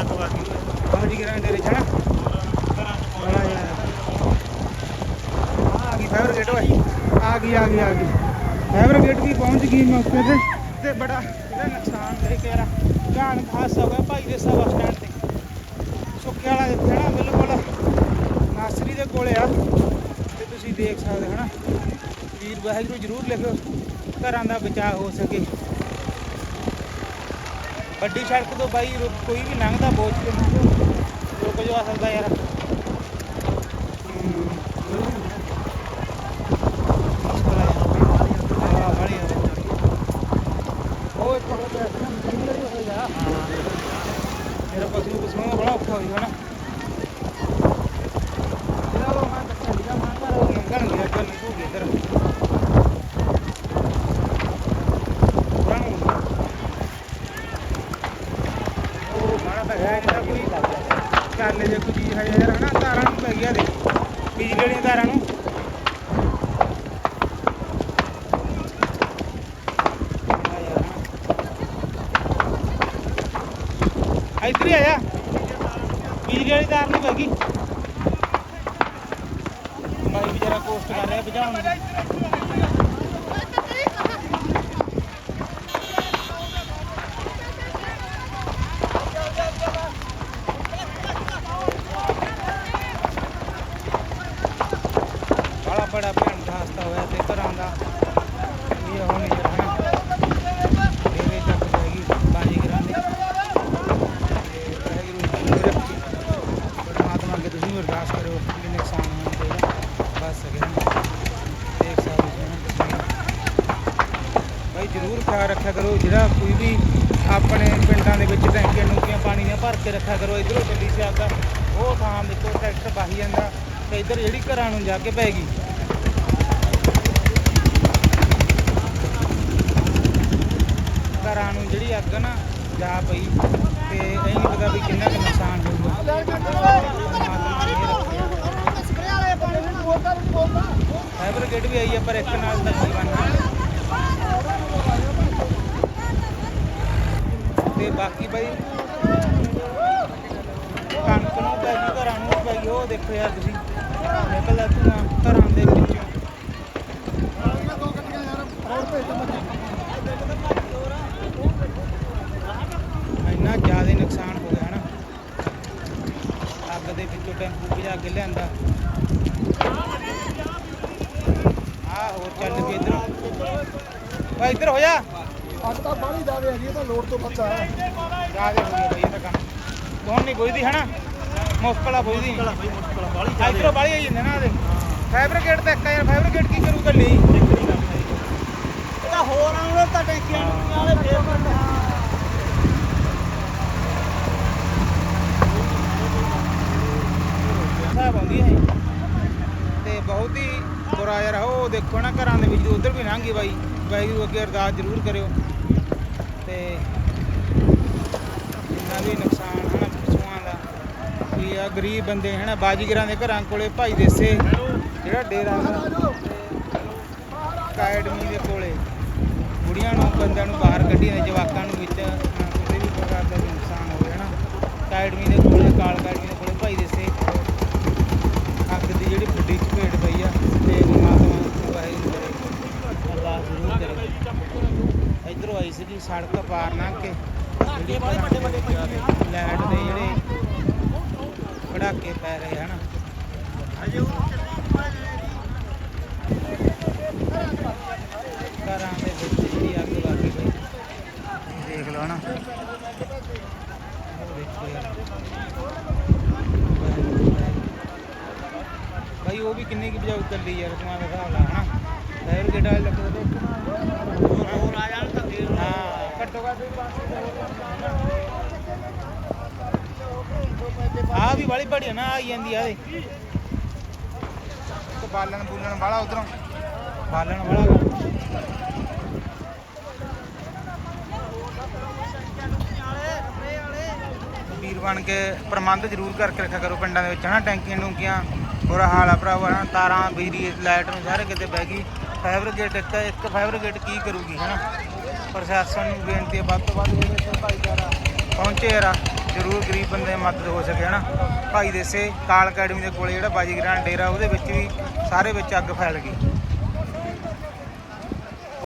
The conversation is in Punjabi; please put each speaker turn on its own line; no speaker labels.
ਚੱਕ ਵਰਗੀ ਬਾਜੀ ਕਰਾਂ ਡੇਰੇ ਚ ਹਨਾ ਆ ਗਈ ਫੇਵਰ ਗੇਟ ਓਏ ਆ ਗਈ ਆ ਗਈ ਆ ਗਈ ਫੇਵਰ ਗੇਟ ਵੀ ਪਹੁੰਚ ਗਈ ਮੌਕੇ ਤੇ ਤੇ ਬੜਾ ਇਹਦਾ ਨੁਕਸਾਨ ਦੇ ਕਹਿਰਾ ਜਾਨ ਖਾਸ ਹੋ ਗਿਆ ਭਾਈ ਦੇ ਸਵਾ ਸਟੈਂਡ ਤੇ ਸੁੱਕੇ ਵਾਲਾ ਇੱਥੇ ਨਾ ਬਿਲਕੁਲ ਨਾਸਰੀ ਦੇ ਕੋਲੇ ਆ ਤੇ ਤੁਸੀਂ ਦੇਖ ਸਕਦੇ ਹੋ ਹਨਾ ਵੀਰ ਵਾਹਿਗੁਰੂ ਜਰੂਰ ਲਿਖਿਓ ਘਰਾਂ ਦਾ ਬਚਾਅ ਹੋ ਸਕੇ ਵੱਡੀ ਸੜਕ ਤੋਂ ਬਾਈ ਰੁਕ ਕੋਈ ਵੀ ਲੰਘਦਾ ਬੋਝ ਕੇ ਰੁਕ ਜਾ ਸਕਦਾ ਯਾਰ ਹਾਂ, ਬੜੀ ਆ। ਉਹ ਇੱਕ ਹੋਰ ਬੈਠ ਨਾ, ਸਿੰਗਲ ਹੀ ਹੋ ਜਾ। ਮੇਰਾ ਪਸ਼ੂ ਪਸ਼ੂ ਬੜਾ ਔਖਾ ਹੋ ਜਾਣਾ ਚਲੋ ਮੈਂ ਤਾਂ ਚੱਲ ਗਿਆ ਮੈਂ ਘਰ ਹੋ ਗਿਆ ਗਣ ਗਿਆ ਚੱਲ ਤੂੰ ਵੀ ਇੱਧਰ ਰੰਗ ਉਹ ਮਾਰਾ ਤਾਂ ਹੈ ਜਿਹੜਾ ਜੇ ਕੋਈ ਚੀਜ਼ ਹੈ ਯਾਰ ਹਨਾ ਤਾਰਾਂ ਨੂੰ ਪੈ ਗਿਆ ਦੇ ਬਿਜਲੀ ਵਾਲੀਆਂ ਤਾਰਾਂ ਨੂੰ ਇੱਧਰ ਹੀ ਆ। ਬਿਜਲੀ ਵਾਲੀ ਤਾਰ ਨਹੀਂ ਪੈਗੀ ਬਾਈ ਵਿਚਾਰਾ ਪੋਸਟ ਕਰ ਰਿਹਾ ਬੁਝਾਉਣ ਦੀ ਬੜਾ ਬੜਾ ਭਿਆਨਕ ਹਾਦਸਾ ਹੋਇਆ ਤੇ ਘਰਾਂ ਦਾ ਇਹ ਹੁਣ ਨਹੀਂ ਰਹਿਣਾ ਦੇਵੇ ਤੱਕ ਜਾਏਗੀ ਬਾਜੀ ਗਰਾਂਦੀ ਪਰਮਾਤਮਾ ਅੱਗੇ ਤੁਸੀਂ ਵੀ ਅਰਦਾਸ ਕਰੋ ਕਿ ਨੁਕਸਾਨ ਹੋਣ ਤੋਂ ਬਚ ਸਕੇ ਦੇਖ ਸਕਦੇ ਹੋ ਤੁਸੀਂ ਭਾਈ ਜ਼ਰੂਰ ਖਿਆਲ ਰੱਖਿਆ ਕਰੋ, ਜਿਹੜਾ ਕੋਈ ਵੀ ਆਪਣੇ ਪਿੰਡਾਂ ਦੇ ਵਿੱਚ ਟੈਂਕੀਆਂ ਟੂੰਕੀਆਂ ਪਾਣੀ ਦੀਆਂ ਭਰ ਕੇ ਰੱਖਿਆ ਕਰੋ, ਇਧਰੋਂ ਚੱਲੀ ਸਿਆਦਾ ਉਹ ਥਾਂ ਦੇਖੋ, ਟਰੈਕਟਰ ਬਾਹੀ ਜਾਂਦਾ ਤੇ ਇੱਧਰ ਜਿਹੜੀ ਘਰਾਂ ਨੂੰ ਜਾ ਕੇ ਪੈ ਗਈ। ਨੂੰ ਨਾ, ਜਾ ਪਈ, ਤੇ ਇਹ ਨਹੀਂ ਪਤਾ ਵੀ ਕਿੰਨਾ ਕੁ ਨੁਕਸਾਨ ਹੋਊਗਾ। ਪਰਮਾਤਮਾ ਮਿਹਰ ਵੀ ਆਈ ਆ, ਪਰ ਇੱਕ ਨਾਲ ਤਾਂ ਨਹੀਂ ਬਣਨਾ ਤੇ ਬਾਕੀ ਬਈ, ਕਣਕ ਨੂੰ ਪੈ ਗਈ ਘਰਾਂ ਨੂੰ ਪੈ ਗਈ ਉਹ ਦੇਖੋ ਯਾਰ ਤੁਸੀਂ। ਨਿਕਲਦਾ ਧੂਆਂ ਘਰਾਂ ਦੇ ਵਿੱਚੋਂ। ਇੰਨਾ ਜ਼ਿਆਦਾ ਨੁਕਸਾਨ ਹੋ ਗਿਆ ਨਾ ਅੱਗ ਦੇ ਵਿੱਚੋਂ ਟੈਂਪੂ ਭਜਾ ਕੇ ਲਿਆਂਦਾ। ਆ ਹੋਰ ਚੱਲ ਕੇ ਇਧਰ। ਵਾ ਇੱਧਰ ਹੋ ਜਾ।
ਅੱਜ ਤਾਂ ਬਾਹਲੀ ਦਾਵੇ ਹੈਗੀ ਇਹ ਤਾਂ ਲੋਡ ਤੋਂ ਬਚਾ ਹੈ।
ਜ਼ਿਆਦਾ ਹੋ ਗਿਆ ਬਈ ਇਹ ਤਾਂ ਕੰਮ। ਕੌਣ ਨਹੀਂ ਕੋਈ ਦੀ ਹਨਾ? ਮੁਸ਼ਕਲ ਆ ਕੋਈ ਦੀ
ਬਈ ਮੁਸ਼ਕਲ ਬਾਹਲੀ
ਇਧਰੋਂ ਬਾਲੀ ਆਈ ਜਾਂਦੇ ਨਾ ਇਹਦੇ ਫਾਈਬਰ ਤਾਂ ਇੱਕ ਆ ਯਾਰ ਫਾਈਬਰ ਕੀ ਕਰੂਗਾ ਲਈ
ਤਾਂ ਹੋਰ ਆਉਣੇ ਤਾਂ ਟੈਂਕੀਆਂ ਵਾਲੇ ਫੇਰ
ਸਾਹਿਬ ਤੇ ਬਹੁਤ ਹੀ ਬੁਰਾ ਯਾਰ ਉਹ ਦੇਖੋ ਨਾ ਘਰਾਂ ਦੇ ਵਿੱਚ ਉਧਰ ਵੀ ਲੰਘੀ ਬਾਈ। ਵਾਹਿਗੁਰੂ ਅੱਗੇ ਅਰਦਾਸ ਜ਼ਰੂਰ ਕਰਿਓ। ਤੇ ਜਿੰਨਾ ਵੀ ਨੁਕਸਾਨ ਹੈ ਪਸ਼ੂਆਂ ਦਾ। ਕੋਈ ਆ ਗਰੀਬ ਬੰਦੇ ਹੈ ਬਾਜੀਗਰਾਂ ਦੇ ਘਰਾਂ ਕੋਲੇ ਭਾਈ ਦੇਸੇ ਜਿਹੜਾ ਡੇਰਾ ਵਾ, ਅਕੈਡਮੀ ਦੇ ਕੋਲੇ। ਬੁੜੀਆਂ ਨੂੰ ਬੰਦਿਆਂ ਨੂੰ ਬਾਹਰ ਕੱਢੀਆਂ ਨੇ ਜਵਾਕਾਂ ਨੂੰ ਵਿੱਚ। ਕਿਸੇ ਵੀ ਪ੍ਰਕਾਰ ਦਾ ਨੁਕਸਾਨ ਹੋ ਗਿਆ ਨਾ। ਅਕੈਡਮੀ ਦੇ ਕੋਲੇ ਕਾਲ ਅਕੈਡਮੀ ਦੇ ਕੋਲੇ ਭਾਈ ਦੇਸੇ ਅੱਗ ਦੀ ਜਿਹੜੀ ਵੱਡੀ ਚਪੇਟ ਪਈ ਆ ਤੇ ਪਰਮਾਤਮਾ ਵਾਹਿਗੁਰੂ ਕਰੇ ਅਰਦਾਸ ਜ਼ਰੂਰ ਕਰੇ ਇਧਰੋਂ ਆਈ ਸੀਗੀ ਸੜਕ ਪਾਰ ਲੰਘ ਕੇ ਜਿਹੜੀ ਵੱਡੇ ਵੱਡੇ ਲਾਈਟ ਦੇ ਜਿਹੜੇ ਪੜਾਕੇ ਪੈ ਰਹੇ ਹਨ। ਘਰਾਂ ਦੇ ਵਿੱਚ ਜਿਹੜੀ ਅੱਗ ਲੱਗ ਗਈ। ਦੇਖ ਲਓ ਨਾ। ਉਹ ਭਾਈ ਉਹ ਵੀ ਕਿੰਨੇ ਕੀ ਬਜਾਉ ਚੱਲੀ ਯਾਰ ਦਾ ਹਿਸਾਬ ਲਾ ਹਨਾ। ਫਾਇਰ ਗੇਟ ਵਾਲੇ ਲੱਗਦੇ ਹੋਰ ਆ ਜਾਣ ਤਾਂ ਫੇਰ ਹਾਂ। ਘੱਟੋ ਘੱਟ ਵੀ 500 ਆ ਵੀ ਵਾਲੀ ਬੜੀ ਨਾ ਆਈ ਜਾਂਦੀ ਆ ਦੇ ਤੇ ਬਾਲਣ ਬੂਲਣ ਵਾਲਾ ਉਧਰੋਂ। ਬਾਲਣ ਵਾਲਾ। ਵੀਰ ਬਣ ਕੇ ਪ੍ਰਬੰਧ ਜ਼ਰੂਰ ਕਰਕੇ ਰੱਖਿਆ ਕਰੋ ਪਿੰਡਾਂ ਦੇ ਵਿੱਚ ਹਨਾ? ਟੈਂਕੀਆਂ ਟੂੰਕੀਆਂ ਬੁਰਾ ਹਾਲ ਭਰਾਵਾ ਹਨਾ? ਤਾਰਾਂ ਬਿਜਲੀ ਲਾਈਟ ਨੂੰ ਸਾਰੇ ਕਿਤੇ ਬਹਿ ਗਈ। ਫਾਈਬਰ ਗੇਟ ਇੱਕ ਇੱਕ ਫਾਈਬਰ ਗੇਟ ਕੀ ਕਰੂਗੀ ਹਨਾ? ਪ੍ਰਸ਼ਾਸਨ ਨੂੰ ਬੇਨਤੀ ਹੈ ਵੱਧ ਤੋਂ ਵੱਧ ਇਹਦੇ ਤੇ ਭਾਈਚਾਰਾ ਪਹੁੰਚੇ ਯਾਰ, ਜ਼ਰੂਰ ਗਰੀਬ ਬੰਦੇ ਮਦਦ ਹੋ ਸਕੇ, ਹਨਾ। ਭਾਈ ਦੇਸੇ, ਕਾਲ ਅਕੈਡਮੀ ਦੇ ਕੋਲੇ ਜਿਹੜਾ ਬਾਜੀਗਰਾਂ ਡੇਰਾ, ਉਹਦੇ ਵਿੱਚ ਵੀ ਸਾਰੇ ਵਿੱਚ ਅੱਗ ਫੈਲ ਗਈ।